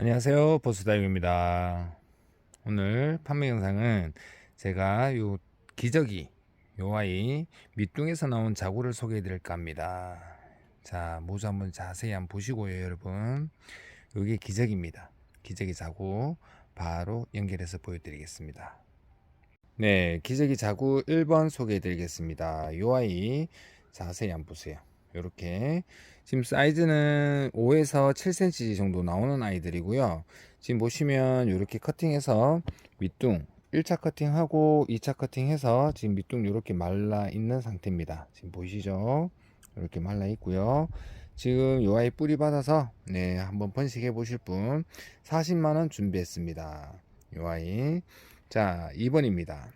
안녕하세요. 보스다육입니다. 오늘 판매 영상은 제가 요 기저귀 요 아이 밑둥에서 나온 자구를 소개해 드릴까 합니다. 자 모두 한번 자세히 한번 보시고요 여러분. 요게 기저귀입니다. 기저귀 자구 바로 연결해서 보여드리겠습니다. 네 기저귀 자구 1번 소개해 드리겠습니다. 요 아이 자세히 한번 보세요 요렇게 지금 사이즈는 5에서 7cm 정도 나오는 아이들이고요. 지금 보시면 이렇게 커팅해서 밑둥 1차 커팅하고 2차 커팅해서 지금 밑둥 이렇게 말라 있는 상태입니다. 지금 보이시죠? 이렇게 말라 있고요. 지금 요 아이 뿌리 받아서 네 한번 번식해 보실 분 40만원 준비했습니다. 요 아이 자 2번입니다.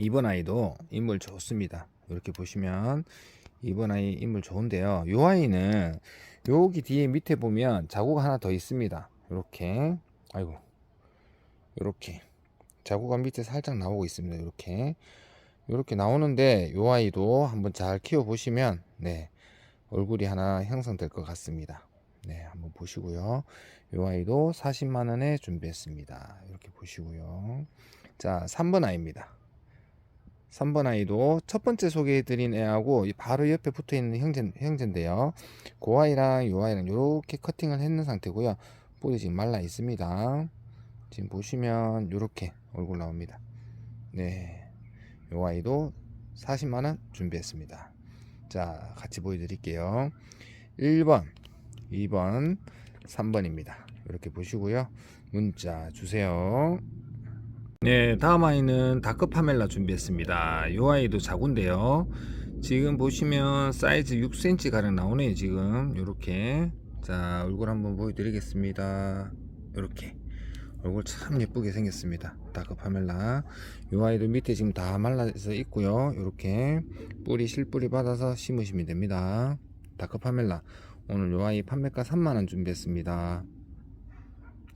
2번 아이도 인물 좋습니다. 이렇게 보시면 이번 아이 인물 좋은데요. 요 아이는 여기 뒤에 밑에 보면 자국 하나 더 있습니다. 이렇게 아이고 이렇게 자국가 밑에 살짝 나오고 있습니다. 이렇게 이렇게 나오는데 요 아이도 한번 잘 키워 보시면 네 얼굴이 하나 형성될 것 같습니다. 네 한번 보시고요. 요 아이도 40만 원에 준비했습니다. 이렇게 보시고요. 자 3번 아이입니다. 3번 아이도 첫 번째 소개해드린 애하고 바로 옆에 붙어 있는 형제, 형제인데요. 그 아이랑 요 아이랑 이렇게 커팅을 했는 상태고요. 뿌리 지금 말라 있습니다. 지금 보시면 이렇게 얼굴 나옵니다. 네, 요 아이도 40만원 준비했습니다. 자, 같이 보여드릴게요. 1번, 2번, 3번입니다. 이렇게 보시고요. 문자 주세요. 네, 다음 아이는 다크 파멜라 준비했습니다. 이 아이도 자군데요. 지금 보시면 사이즈 6cm 가량 나오네요. 지금 이렇게 자 얼굴 한번 보여드리겠습니다. 이렇게 얼굴 참 예쁘게 생겼습니다. 다크 파멜라. 이 아이도 밑에 지금 다 말라서 있고요. 이렇게 뿌리 실뿌리 받아서 심으시면 됩니다. 다크 파멜라. 오늘 이 아이 판매가 3만원 준비했습니다.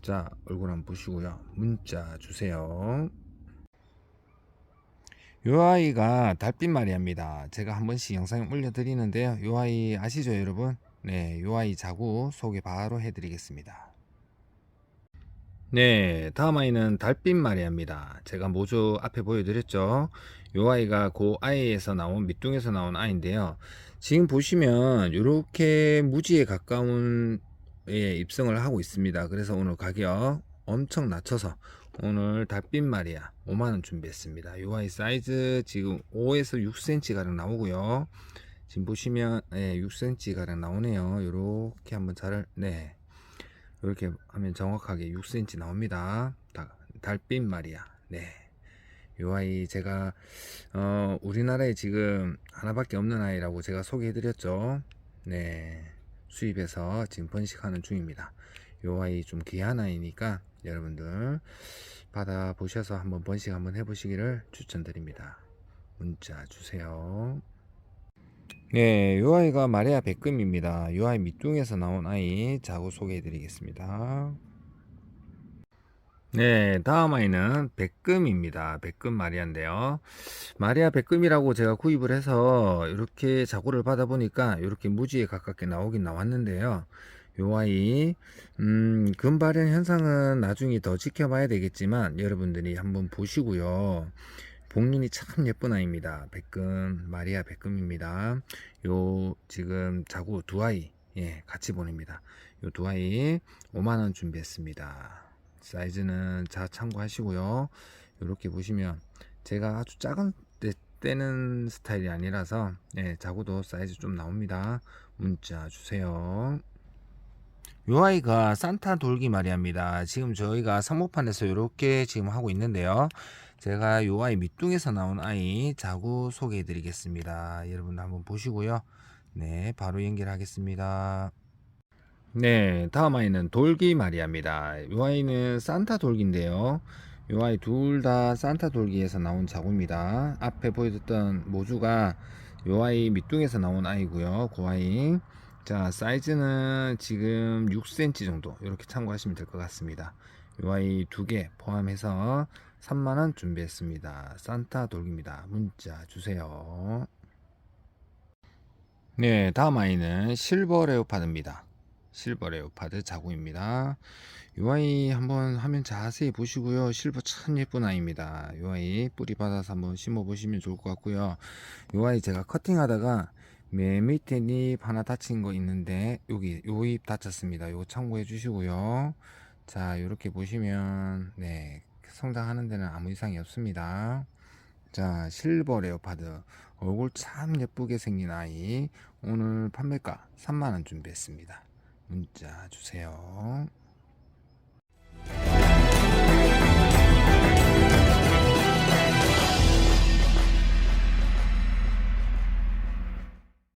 자 얼굴 한번 보시고요. 문자 주세요. 요 아이가 달빛 마리아입니다. 제가 한 번씩 영상 올려드리는데요. 요 아이 아시죠 여러분? 네 요 아이 자구 소개 바로 해드리겠습니다. 네 다음 아이는 달빛 마리아입니다. 제가 모조 앞에 보여드렸죠. 요 아이가 그 아이에서 나온 밑둥에서 나온 아이인데요. 지금 보시면 이렇게 무지에 가까운 예, 입성을 하고 있습니다. 그래서 오늘 가격 엄청 낮춰서 오늘 달빛 마리아 5만원 준비했습니다. 요 아이 사이즈 지금 5에서 6cm 가량 나오고요. 지금 보시면 예, 6cm 가량 나오네요. 요렇게 한번 잘 네. 이렇게 하면 정확하게 6cm 나옵니다. 달빛 마리아. 네. 요 아이 제가 어, 우리나라에 지금 하나밖에 없는 아이라고 제가 소개해 드렸죠. 네. 수입해서 지금 번식하는 중입니다. 요 아이 좀 귀한 아이니까 여러분들 받아 보셔서 한번 번식 한번 해보시기를 추천드립니다. 문자 주세요. 네, 요 아이가 마리아 백금입니다. 요 아이 밑둥에서 나온 아이 자고 소개해 드리겠습니다. 네, 다음 아이는 백금입니다. 백금 마리아인데요. 마리아 백금이라고 제가 구입을 해서 이렇게 자고를 받아 보니까 이렇게 무지에 가깝게 나오긴 나왔는데요. 요 아이, 음, 금 발현 현상은 나중에 더 지켜봐야 되겠지만 여러분들이 한번 보시고요. 복륜이 참 예쁜 아이입니다. 백금, 마리아 백금입니다. 요, 지금 자고 두 아이, 예, 같이 보냅니다. 요 두 아이 5만원 준비했습니다. 사이즈는 자 참고하시고요. 이렇게 보시면 제가 아주 작은 때 떼는 스타일이 아니라서 예, 자고도 사이즈 좀 나옵니다. 문자 주세요. 요 아이가 산타 돌기 마리아입니다. 지금 저희가 상목판에서 이렇게 지금 하고 있는데요. 제가 요 아이 밑둥에서 나온 아이 자구 소개해 드리겠습니다. 여러분 한번 보시고요. 네, 바로 연결하겠습니다. 네, 다음 아이는 돌기 마리아입니다. 이 아이는 산타 돌기인데요. 이 아이 둘 다 산타 돌기에서 나온 자구입니다. 앞에 보여줬던 모주가 이 아이 밑둥에서 나온 아이고요. 그 아이. 자, 사이즈는 지금 6cm 정도 이렇게 참고하시면 될 것 같습니다. 이 아이 두 개 포함해서 3만원 준비했습니다. 산타 돌기입니다. 문자 주세요. 네, 다음 아이는 실버 레오파드입니다. 실버 레오파드 자구입니다. 이 아이 한번 화면 자세히 보시고요. 실버 참 예쁜 아이입니다. 이 아이 뿌리 받아서 한번 심어 보시면 좋을 것 같고요. 이 아이 제가 커팅하다가 맨 밑에 잎 하나 다친 거 있는데 여기 요잎 다쳤습니다. 요거 참고해 주시고요. 자 이렇게 보시면 네 성장하는 데는 아무 이상이 없습니다. 자 실버 레오파드 얼굴 참 예쁘게 생긴 아이 오늘 판매가 3만원 준비했습니다. 문자 주세요.